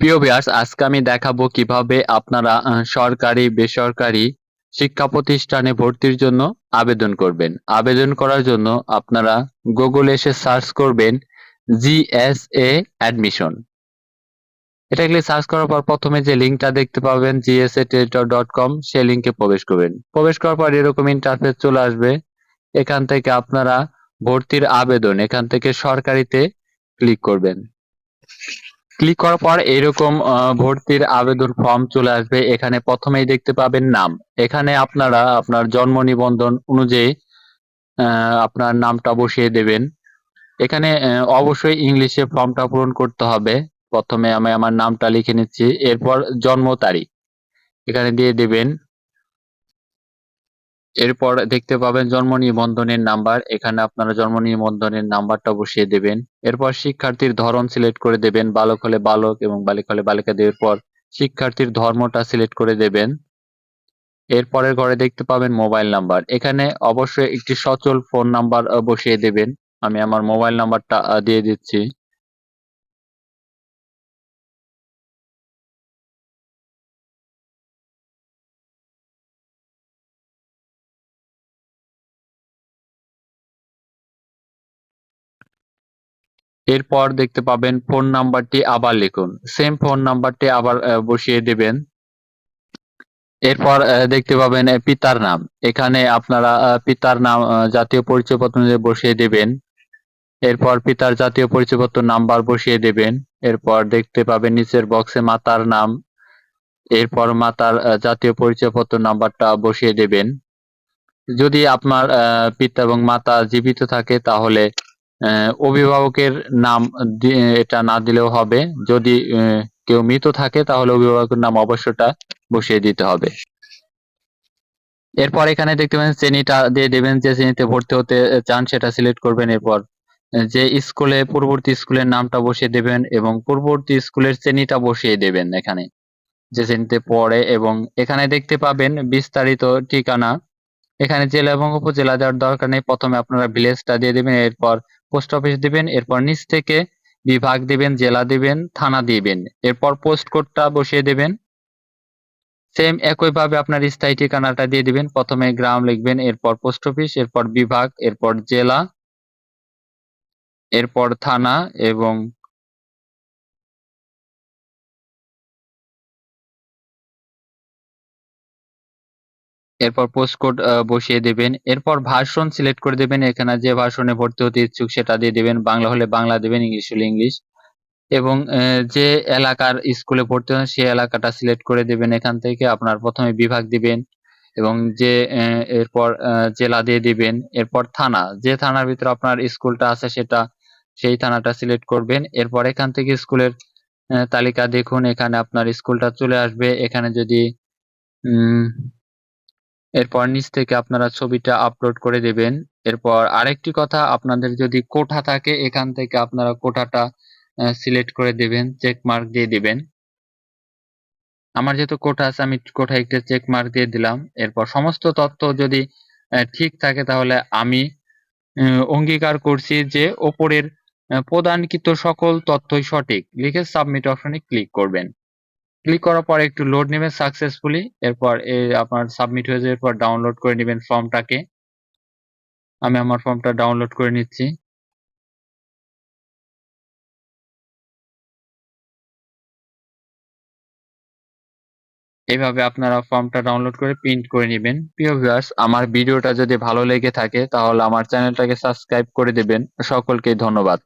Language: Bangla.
প্রিয় ভিউয়ার্স, আজকে আমি দেখাবো কীভাবে আপনারা সরকারি, বেসরকারি শিক্ষা প্রতিষ্ঠানে ভর্তির জন্য আবেদন করবেন। আবেদন করার জন্য আপনারা গুগলে এসে সার্চ করবেন জিএসএ অ্যাডমিশন এটা গেলে সার্চ করার পর প্রথমে যে লিঙ্কটা দেখতে পাবেন জিএসএ ডট কম সেই লিঙ্কে প্রবেশ করবেন। প্রবেশ করার পর এরকম ইন্টারফেস চলে আসবে। এখান থেকে আপনারা ভর্তির আবেদন এখান থেকে সরকারিতে ক্লিক করবেন। ক্লিক করার পর এরকম ভর্তির আবেদন ফর্ম চলে আসবে। এখানে প্রথমেই দেখতে পাবেন নাম। এখানে আপনারা আপনার জন্ম নিবন্ধন অনুযায়ী আপনার নামটা বসিয়ে দেবেন। এখানে অবশ্যই ইংলিশে ফর্মটা পূরণ করতে হবে। প্রথমে আমি আমার নামটা লিখে নিচ্ছি। এরপর জন্ম তারিখ। এখানে দিয়ে দেবেন এরপর দেখতে পাবেন জন্ম নিবন্ধনের নাম্বার। এখানে আপনারা জন্ম নিবন্ধনের নাম্বারটা বসিয়ে দেবেন। এরপর শিক্ষার্থীর ধরন সিলেক্ট করে দেবেন। বালক হলে বালক এবং বালিকা হলে বালিকা দেওয়ার পর শিক্ষার্থীর ধর্মটা সিলেক্ট করে দেবেন। এরপরের ঘরে দেখতে পাবেন মোবাইল নাম্বার। এখানে অবশ্যই একটি সচল ফোন নাম্বার বসিয়ে দেবেন। আমি আমার মোবাইল নাম্বারটা দিয়ে দিচ্ছি। এরপর দেখতে পাবেন ফোন নাম্বারটি আবার লিখুন। সেম ফোন নাম্বারটি আবার বসিয়ে দেবেন। এরপর দেখতে পাবেন পিতার নাম। এখানে আপনারা পিতার নাম জাতীয় পরিচয়পত্র বসিয়ে দেবেন। এরপর পিতার জাতীয় পরিচয়পত্র নাম্বার বসিয়ে দেবেন। এরপর দেখতে পাবেন, নিচের বক্সে মাতার নাম। এরপর মাতার জাতীয় পরিচয়পত্র নাম্বারটা বসিয়ে দেবেন। যদি আপনার পিতা এবং মাতা জীবিত থাকে, তাহলে অভিভাবকের নাম এটা না দিলেও হবে। যদি কেউ মৃত থাকে, তাহলে অভিভাবকের নাম অবশ্যটা বসিয়ে দিতে হবে। এরপর এখানে দেখতে পাবেন শ্রেণীটা দিয়ে দেবেন যে শ্রেণীতে ভর্তি হতে চান, সেটা সিলেক্ট করবেন। এরপর, যে স্কুলে, পূর্ববর্তী স্কুলের নামটা বসিয়ে দেবেন এবং পূর্ববর্তী স্কুলের শ্রেণীটা বসিয়ে দেবেন এখানে, যে শ্রেণীতে পড়ে। এবং এখানে দেখতে পাবেন বিস্তারিত ঠিকানা। এখানে জেলা এবং উপজেলা দেওয়ার দরকার নেই, প্রথমে আপনারা ভিলেজটা দিয়ে দেবেন। এরপর পোস্ট অফিস দিবেন, এরপর নিচ থেকে বিভাগ দিবেন, জেলা দিবেন, থানা দিবেন। এরপর পোস্ট কোডটা বসিয়ে দেবেন। সেম একইভাবে আপনার স্থায়ী ঠিকানাটা দিয়ে দিবেন। প্রথমে গ্রাম লিখবেন, এরপর পোস্ট অফিস, এরপর বিভাগ, এরপর জেলা, এরপর থানা এবং এরপর পোস্ট কোড বসিয়ে দেবেন। এরপর ভার্সন সিলেক্ট করে দেবেন। এখানে যে ভার্সনে ভর্তি হতে ইচ্ছুক সেটা দিয়ে দেবেন। বাংলা হলে বাংলা দেবেন, ইংলিশ হলে ইংলিশ। এবং যে এলাকার স্কুলে ভর্তি হন, সেই এলাকাটা সিলেক্ট করে দেবেন। এখান থেকে আপনার প্রথমে বিভাগ দিবেন এবং যে এরপর জেলা দিয়ে দিবেন। এরপর থানা, যে থানার ভিতরে আপনার স্কুলটা আছে সেটা, সেই থানাটা সিলেক্ট করবেন। এরপর এখান থেকে স্কুলের তালিকা দেখুন। এখানে আপনার স্কুলটা চলে আসবে। এখানে যদি এরপর নিচ থেকে আপনারা ছবিটা আপলোড করে দেবেন। এরপর আরেকটি কথা, আপনাদের যদি কোঠা থাকে, এখান থেকে আপনারা কোঠাটা সিলেক্ট করে দেবেন চেক মার্ক দিয়ে দিবেন। আমার যেহেতু কোঠা আছে, আমি কোঠা একটা চেক মার্ক দিয়ে দিলাম। এরপর সমস্ত তথ্য যদি ঠিক থাকে, তাহলে আমি অঙ্গীকার করছি যে ওপরের প্রদানকৃত সকল তথ্যই সঠিক। লিখে সাবমিট অপশনে ক্লিক করবেন। ক্লিক করার পর একটু লোড নেবেন সাকসেসফুলি এরপর আপনার সাবমিট হয়ে যাওয়ার পর ডাউনলোড করে নেবেন ফর্মটাকে আমি আমার ফর্মটা ডাউনলোড করে নিচ্ছি। এইভাবে আপনারা ফর্মটা ডাউনলোড করে প্রিন্ট করে নেবেন। প্রিয় ভিউয়ার্স আমার ভিডিওটা যদি ভালো লেগে থাকে, তাহলে আমার চ্যানেলটাকে সাবস্ক্রাইব করে দেবেন। সকলকে ধন্যবাদ।